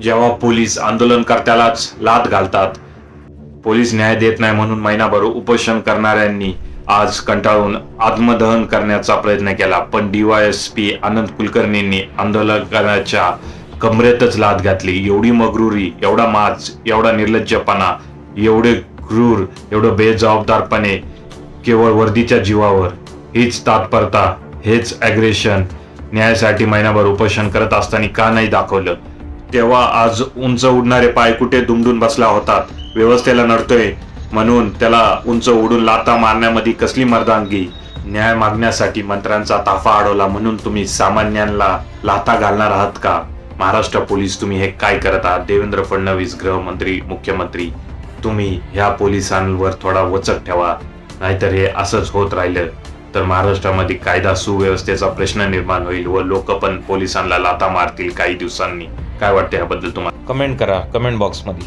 जेव्हा पोलीस आंदोलनकर्त्यालाच लाद घालतात पोलीस न्याय देत नाही म्हणून महिनाभर उपोषण करणाऱ्यांनी आज कंटाळून आत्मदहन करण्याचा प्रयत्न केला. पण डीवायएसपी आनंद कुलकर्णींनी आंदोलकांच्या कमरेतच लाद घातली. एवढी मगरुरी एवढा माच एवढा निर्लज्जपणा एवढे क्रूर एवढं बेजबाबदारपणे केवळ वर्दीच्या जीवावर. हीच तात्परता हेच ॲग्रेशन न्यायासाठी महिनाभर उपोषण करत असताना का नाही दाखवलं? तेव्हा आज उंच उडणारे पाय कुठे दुमडून बसला होतात व्यवस्थेला नडतोय. म्हणून त्याला उंच उडून लाता मारण्यामध्ये कसली मर्दानगी न्याय मागण्यासाठी मंत्र्यांचा ताफा अडवला म्हणून तुम्ही सामान्यांना लाता घालणार आहात का? महाराष्ट्र पोलीस तुम्ही हे काय करत आहात? देवेंद्र फडणवीस गृहमंत्री मुख्यमंत्री तुम्ही ह्या पोलिसांवर थोडा वचक ठेवा. नाहीतर हे असंच होत राहिलं. तर महाराष्ट्रामध्ये कायदा सुव्यवस्थेचा प्रश्न निर्माण होईल व लोक पण पोलिसांना लाता मारतील काही दिवसांनी. काय वाटते याबद्दल तुम्हाला? कमेंट करा कमेंट बॉक्समध्ये.